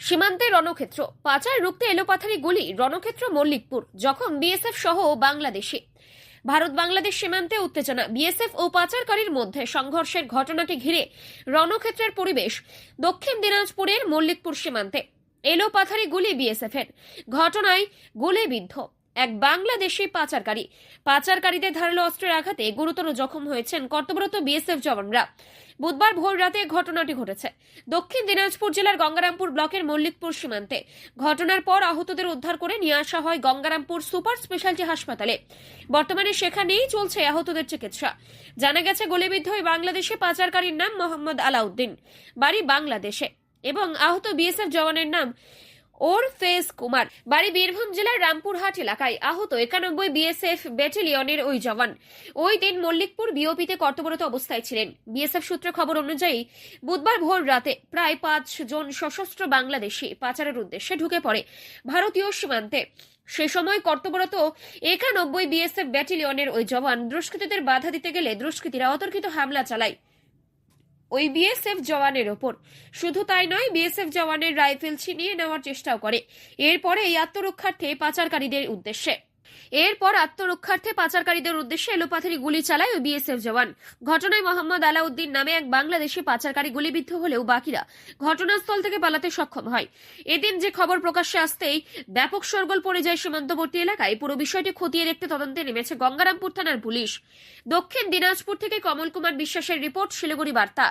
সীমান্তে রণক্ষেত্র। পাচার রুখতে এলোপাথারি গুলি রণক্ষেত্র মল্লিকপুর জখম বিএসএফ সহ বাংলাদেশে। ভারত বাংলাদেশ সীমান্তে উত্তেজনা। বিএসএফ ও পাচারকারীর মধ্যে সংঘর্ষের ঘটনাটি ঘিরে রণক্ষেত্রের পরিবেশ দক্ষিণ দিনাজপুরের মল্লিকপুর সীমান্তে। এলোপাথারি গুলি বিএসএফ এর। ঘটনায় গুলিবিদ্ধ। এক বাংলাদেশি পাচারকারী। পাচারকারীদের ধারালো অস্ত্রের আঘাতে গুরুতর জখম হয়েছেন কর্তব্যরত বিএসএফ জওয়ানরা। বুধবার ভোর রাতে ঘটনাটি ঘটেছে। দক্ষিণ দিনাজপুর জেলার গঙ্গারামপুর ব্লকের মল্লিকপুর সীমান্তে। ঘটনার পর আহতদের উদ্ধার করে নিয়ে আসা হয় গঙ্গারামপুর সুপার স্পেশালিটি হাসপাতালে। বর্তমানে সেখানেই চলছে আহতদের চিকিৎসা। জানা গেছে, গুলিবিদ্ধ ওই বাংলাদেশি পাচারকারীর নাম মোহাম্মদ আলাউদ্দিন। বাড়ি বাংলাদেশে। এবং আহত বিএসএফ জওয়ানের নাম ওর ফেজ কুমার, বাড়ি বীরভূম জেলার রামপুরহাট এলাকায় আহত একানব্বই বিএসএফ ব্যাটালিয়নের ওই জওয়ান। ওই দিন মল্লিকপুর বিওপিতে কর্তব্যরত অবস্থায় ছিলেন। বিএসএফ সূত্রে খবর অনুযায়ী, বুধবার ভোর রাতে প্রায় পাঁচ জন সশস্ত্র বাংলাদেশি পাচারের উদ্দেশ্যে ঢুকে পড়ে ভারতীয় সীমান্তে। সে সময় কর্তব্যরত একানব্বই বিএসএফ ব্যাটালিয়নের ওই জওয়ান দুষ্কৃতীদের বাধা দিতে গেলে দুষ্কৃতীরা অতর্কিত হামলা চালায়। ওই বিএসএফ জওয়ানের ওপর। শুধু তাই নয়, বিএসএফ জওয়ানের রাইফেল ছিনিয়ে নেওয়ার চেষ্টাও করে। এরপরে এই আত্মরক্ষার্থে পাচারকারীদের উদ্দেশ্যে। এরপর আত্মরক্ষার্থে পাচারকারীদের উদ্দেশ্যে এলোপাথারি গুলি চালায় ওই বিএসএফ জওয়ান। ঘটনায় মোহাম্মদ আলাউদ্দিন নামে এক বাংলাদেশি পাচারকারী গুলিবিদ্ধ হলেও বাকিরা ঘটনাস্থল থেকে পালাতে সক্ষম হয়। এদিন যে খবর প্রকাশ্যে আসতেই ব্যাপক সরগোল পড়ে যায় সীমান্তবর্তী এলাকায়। পুরো বিষয়টি খতিয়ে দেখতে তদন্তে নেমেছে গঙ্গারামপুর থানার পুলিশ। দক্ষিণ দিনাজপুর থেকে কমল কুমার বিশ্বাসের রিপোর্ট, শিলিগুড়ি বার্তা।